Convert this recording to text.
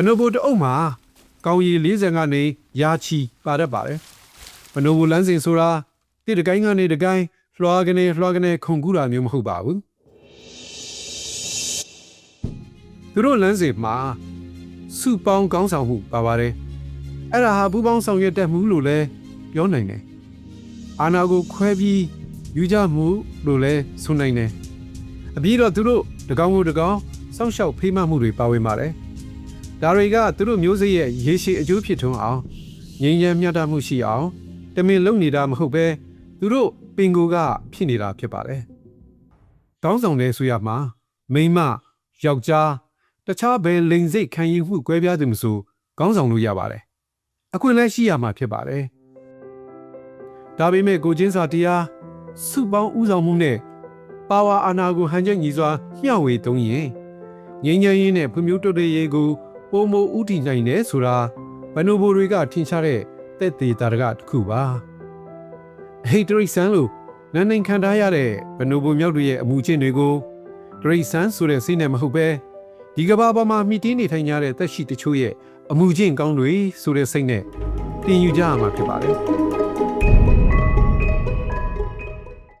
ဘနိုဘိုတအုပ်မှာကောင်းရီ40ကနေရာချီပါတတ်ပါတယ်ဘနိုဘိုလမ်းစဉ်ဆိုတာတိတကိုင်းကနေတကိုင်းလွှာကနေလွှာကနေခုန်ကူးတာမျိုးမဟုတ်ပါဘူးသူတို့လမ်းစဉ်မှာစုပေါင်းကောင်းဆောင်မှုပါပါတယ်အဲ့ဒါဟာပူပေါင်းဆောင်ရွက်တတ်မှုလို့လည်းပြောနိုင်တယ်အာနာကိုခွဲပြီးယူကြမှုလို့လည်းဆိုနိုင်တယ်အပြီးတော့သူတို့တကောင်းမှုတကောင်းစောင့်ရှောက်ဖေးမှမှုတွေပါဝင်ပါတယ် ဒါတွေကသူတို့မျိုးစေ့ရဲ့ရေရှည်အကျိုးဖြစ်ထွန်းအောင်ငြိမ်းချမ်းမျှတမှုရှိအောင်တမင်လုံနေတာမဟုတ်ပဲသူတို့ပင်ကိုကဖြစ်နေတာဖြစ်ပါတယ်ကောင်းဆောင်တဲ့ဆိုရမှာမိန်းမယောက်ျားတခြားဘယ်လိန်စိတ်ခံယူမှုကွဲပြားသူမဆိုကောင်းဆောင်လို့ရပါတယ်အခွင့်အလမ်းရှိရမှာဖြစ်ပါတယ်ဒါပေမဲ့ကိုချင်းစာတရားစုပေါင်းဥဆောင်မှုနဲ့ပါဝါအာဏာကိုဟန်ချက်ညီစွာမျှဝေသုံးရင်ငြိမ်းချမ်းရေးနဲ့ဖွံ့ဖြိုးတိုးတက်ရေးကို ပုံမဥတည်နိုင်တယ်ဆိုတာဘန်နိုဘိုတွေကထင်ရှားတဲ့တက်သေးတာတကတစ်ခုပါဟေးတရိတ်ဆန်းလို့နန်းနိုင်ခံထားရတဲ့ဘန်နိုဘိုမြောက်တွေရဲ့အမှုချင်းတွေကိုတရိတ်ဆန်းဆိုတဲ့စိတ်နဲ့မဟုတ်ပဲဒီကဘာပေါ်မှာမိတင်းနေထိုင်ကြတဲ့တက်ရှိတချို့ရဲ့အမှုချင်းကောင်းတွေဆိုတဲ့စိတ်နဲ့တင်ယူကြရမှာဖြစ်ပါတယ်